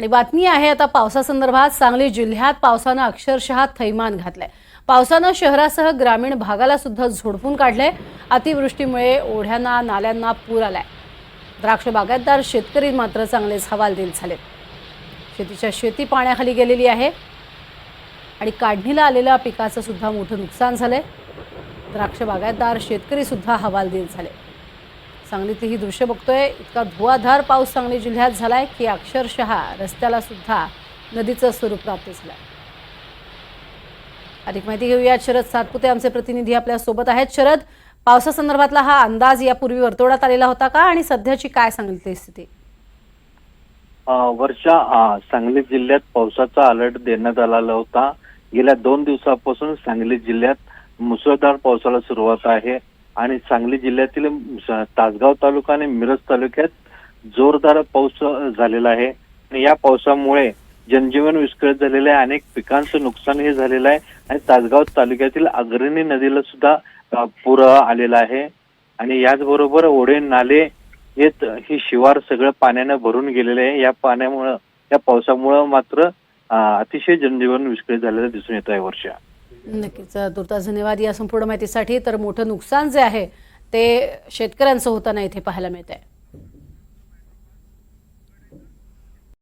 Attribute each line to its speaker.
Speaker 1: आणि बातमी आहे आता पावसासंदर्भात सांगली जिल्ह्यात पावसानं अक्षरशः थैमान घातलंय. पावसानं शहरासह ग्रामीण भागाला सुद्धा झोडपून काढलंय. अतिवृष्टीमुळे ओढ्यांना नाल्यांना पूर आलाय. द्राक्ष बागायतदार शेतकरी मात्र चांगलेच हवालदिल झालेत. शेतीच्या शेती पाण्याखाली गेलेली आहे. आणि काढणीला आलेल्या पिकाचं सुद्धा मोठं नुकसान झालंय. द्राक्ष बागायतदार शेतकरी सुद्धा हवालदिल झाले. सांगलीत ही दृश्य बघतोय. इतका धुवाधार पाऊस सांगली जिल्ह्यात झालाय की अक्षरशः रस्त्याला सुद्धा नदीचं स्वरूप प्राप्त झालंय. अधिक माहिती घेऊयात शरद सातपुते आमचे प्रतिनिधी आपल्यासोबत आहेत. शरद पावसासंदर्भातला हा अंदाज यापूर्वी वर्तवण्यात आलेला होता का आणि सध्याची काय सांगितली स्थिती?
Speaker 2: वर्षा सांगली जिल्ह्यात पावसाचा अलर्ट देण्यात आलेला होता. गेल्या दोन दिवसापासून सांगली जिल्ह्यात मुसळधार पावसाला सुरुवात आहे. आणि सांगली जिल्ह्यातील तासगाव तालुका आणि मिरज तालुक्यात जोरदार पाऊस झालेला आहे. आणि या पावसामुळे जनजीवन विस्कळीत झालेलं आहे. अनेक पिकांचं नुकसान हे झालेलं आहे. आणि तासगाव तालुक्यातील अग्रणी नदीला सुद्धा पूर आलेला आहे. आणि याचबरोबर ओढे नाले हे ही शिवार सगळं पाण्यानं भरून गेलेले आहे. या पाण्यामुळं या पावसामुळं मात्र अतिशय जनजीवन विस्कळीत झालेलं दिसून येत आहे वर्षा.
Speaker 1: नक्कीच. तुर्ता धन्यवाद या संपूर्ण माहितीसाठी. तर मोठं नुकसान जे आहे ते शेतकऱ्यांचं होताना इथे पाहायला मिळत आहे